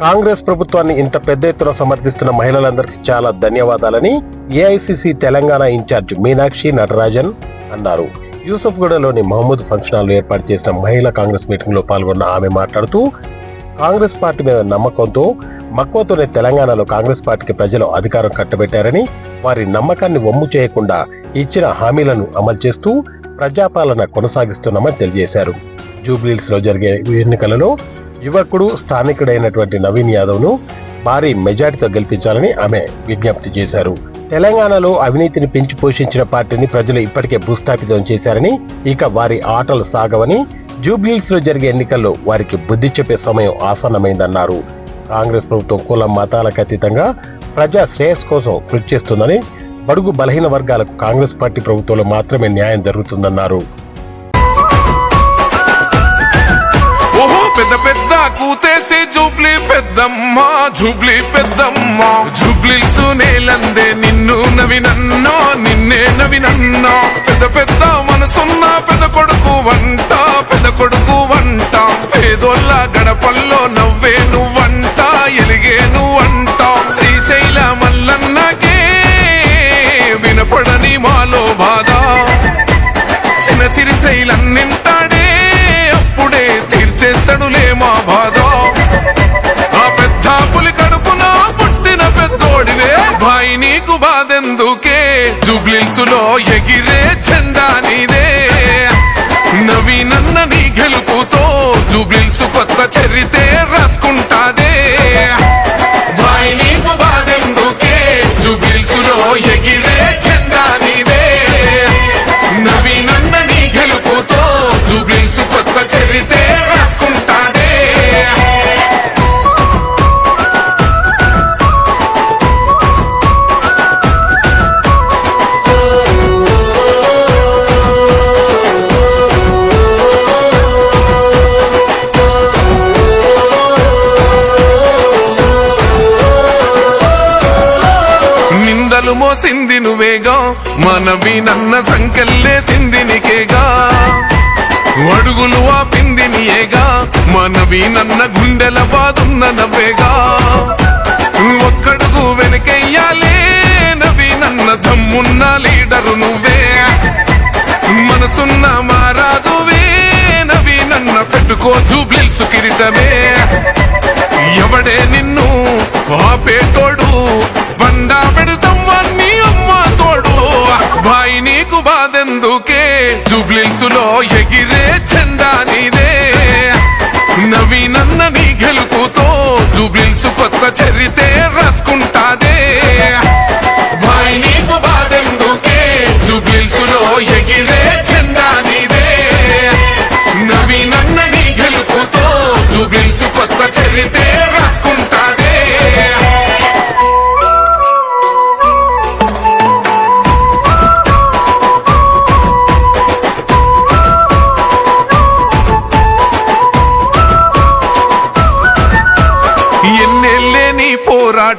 కాంగ్రెస్ ప్రభుత్వాన్ని ఇంత పెద్ద ఎత్తున సమర్థిస్తున్న మహిళలందరికీ చాలా ధన్యవాదాలని ఏఐసిసి తెలంగాణ ఇన్ఛార్జ్ మీనాక్షి నటరాజన్ అన్నారు. యూసఫ్గూడలోని మహమ్మద్ ఫంక్షన్ హాల్లో ఏర్పాటు చేసిన మహిళా కాంగ్రెస్ మీటింగ్లో పాల్గొన్న ఆమె మాట్లాడుతూ కాంగ్రెస్ పార్టీ మీద నమ్మకంతో మక్కువతోనే తెలంగాణలో కాంగ్రెస్ పార్టీకి ప్రజలు అధికారం కట్టబెట్టారని వారి నమ్మకాన్ని వమ్ము చేయకుండా ఇచ్చిన హామీలను అమలు చేస్తూ ప్రజాపాలన కొనసాగిస్తున్నామని తెలియజేశారు. జూబ్లీహిల్స్లో జరిగే ఎన్నికలలో యువకుడు స్థానికుడైనటువంటి నవీన్ యాదవ్ను భారీ మెజార్టీతో గెలిపించాలని ఆమె విజ్ఞప్తి చేశారు. తెలంగాణలో అవినీతిని పెంచి పోషించిన పార్టీని ప్రజలు ఇప్పటికే భూస్థాపితం చేశారని ఇక వారి ఆటలు సాగవని జూబ్లీస్లో జరిగే ఎన్నికల్లో వారికి బుద్ధి చెప్పే సమయం ఆసన్నమైందన్నారు. కాంగ్రెస్ ప్రభుత్వం కులం మతాలకు అతీతంగా ప్రజా శ్రేయస్ కోసం కృషి చేస్తుందని బడుగు బలహీన వర్గాలకు కాంగ్రెస్ పార్టీ ప్రభుత్వంలో మాత్రమే న్యాయం జరుగుతుందన్నారు. పెద్దమ్మ జూబ్లీ పెద్దమ్మ. జూబ్లీస్ నేలందే నిన్ను నవినన్నో నిన్నే నవినన్నో పెద్ద పెద్ద మనసున్న పెద్ద కొడుకు వంట పెద్ద కొడుకు వంట. పేదోళ్ళ గడపల్లో నవ్వే అందుకే జూబ్లిల్స్లో ఎగిరే చెండా నీదే నవీనన్న నీ గెలుపుతో జూబ్లిల్స్ కొత్త చరితే రాసుకుంటా. నువ్వేగా మనవి నన్న సంకెళ్ళేసింది నీకేగా? అడుగులు ఆపింది నీయేగా? మనవి నన్న గుండెల బాదున్న నవ్వేగా? ఒక్కడుగు వెనకెయ్యాలే నవి నన్న దమ్మున్న లీడరు నువ్వే. మనసున్న మహారాజువే నవి నన్న పెట్టుకో జూబ్లిల్సు కిరీటమే. ఎవడే నిన్ను ఆపేటోడు? వండా పెడతాం బాయి నీకు బాధెందుకే? జూబ్లిల్స్లో ఎగిరే చందా నీదే. నవీనన్న నీ గెలుపుతో జూబ్లిల్స్ కొత్త చరితే రాసుకుంటాది.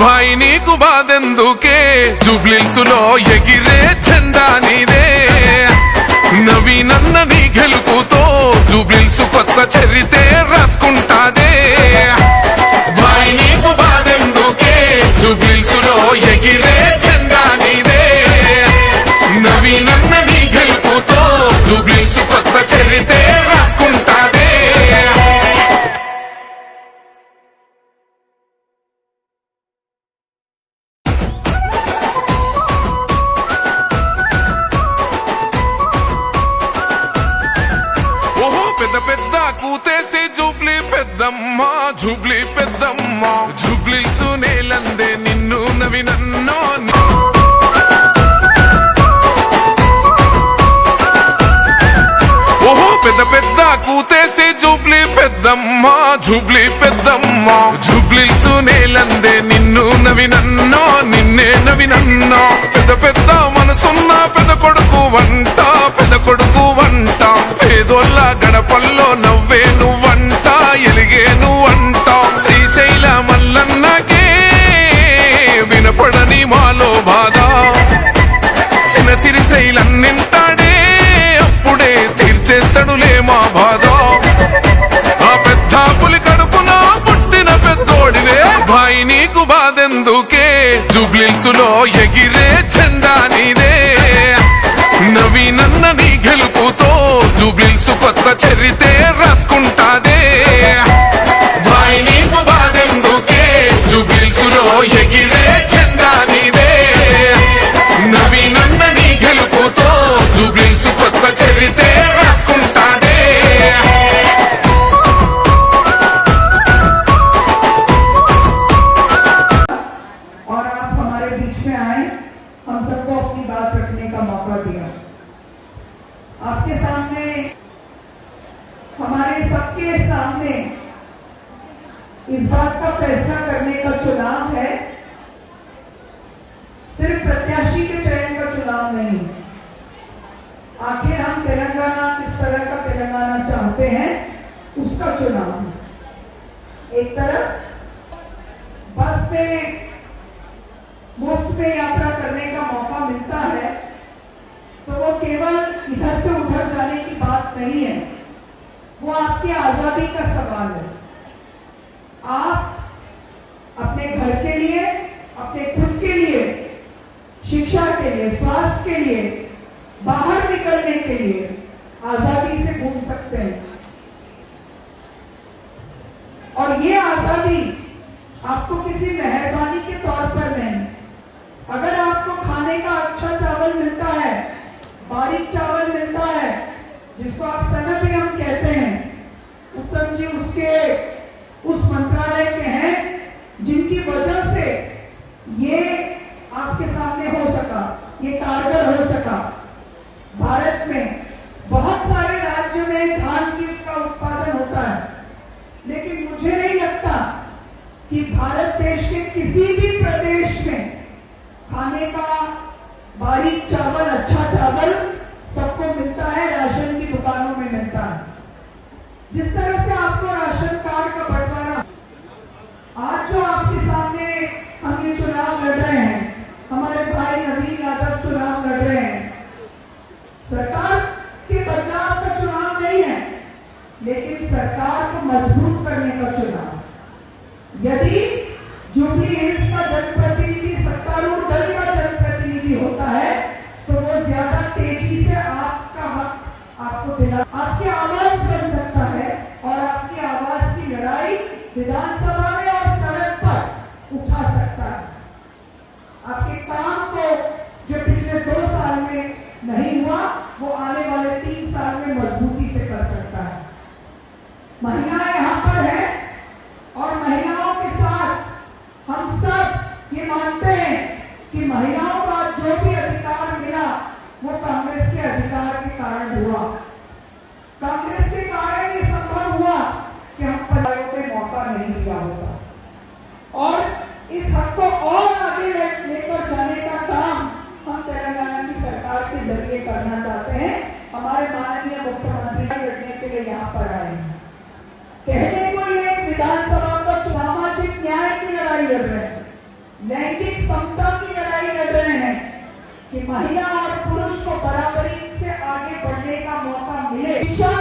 భాయి నీకు బాధెందుకే? జూబ్లిల్స్లో ఎగిరే చెండా నీదే నవీనన్న నీ గెలుపుతో జూబ్లిల్స్ కొత్త చరితే రాసుకుంటాదే. జూబ్లీ పెద్దమ్మ జూబ్లీ నేలందే నిన్ను నవి నన్నో ఓహో పెద్ద పెద్ద కూతేసి Jubilee Peddamma Jubilee Peddamma Jubilee నేలందే నిన్ను నవి నన్నో నిన్నే నవి నన్నో పెద్ద పెద్ద మనసున్న పెద్ద కొడుకు వంట పెద్ద కొడుకు వంట పేదోళ్ళ గడపల్లో నీకు బాధెందుకే? జుబ్లిల్సులో ఎగిరే జెండా నవి నన్న నీ గెలుపుతో జుబ్లిల్సు కొత్త చరితే రాసుకుంటాదే. इस बात का फैसला करने का चुनाव है, सिर्फ़ प्रत्याशी के चयन का चुनाव नहीं। आखिर हम तेलंगाना, किस तरह का तेलंगाना चाहते हैं, उसका चुनाव है। एक तरफ़, बस में मुफ़्त में यात्रा करने का मौका मिलता है तो वो केवल इधर से उधर जाने की बात नहीं है। वो आपकी आज़ादी का सवाल है। बाहर निकलने के लिए आज़ादी से घूम सकते हैं। प्रदेश के किसी भी प्रदेश में खाने का बारीक चावल अच्छा चावल सबको मिलता है, राशन की दुकानों में मिलता है। जिस तरह से आपको राशन कार्ड का बंटवारा, आज जो आपके सामने हम ये चुनाव लड़ रहे हैं, हमारे भाई नवीन 漂亮。पढ़ने का मौका मिले। शिक्षा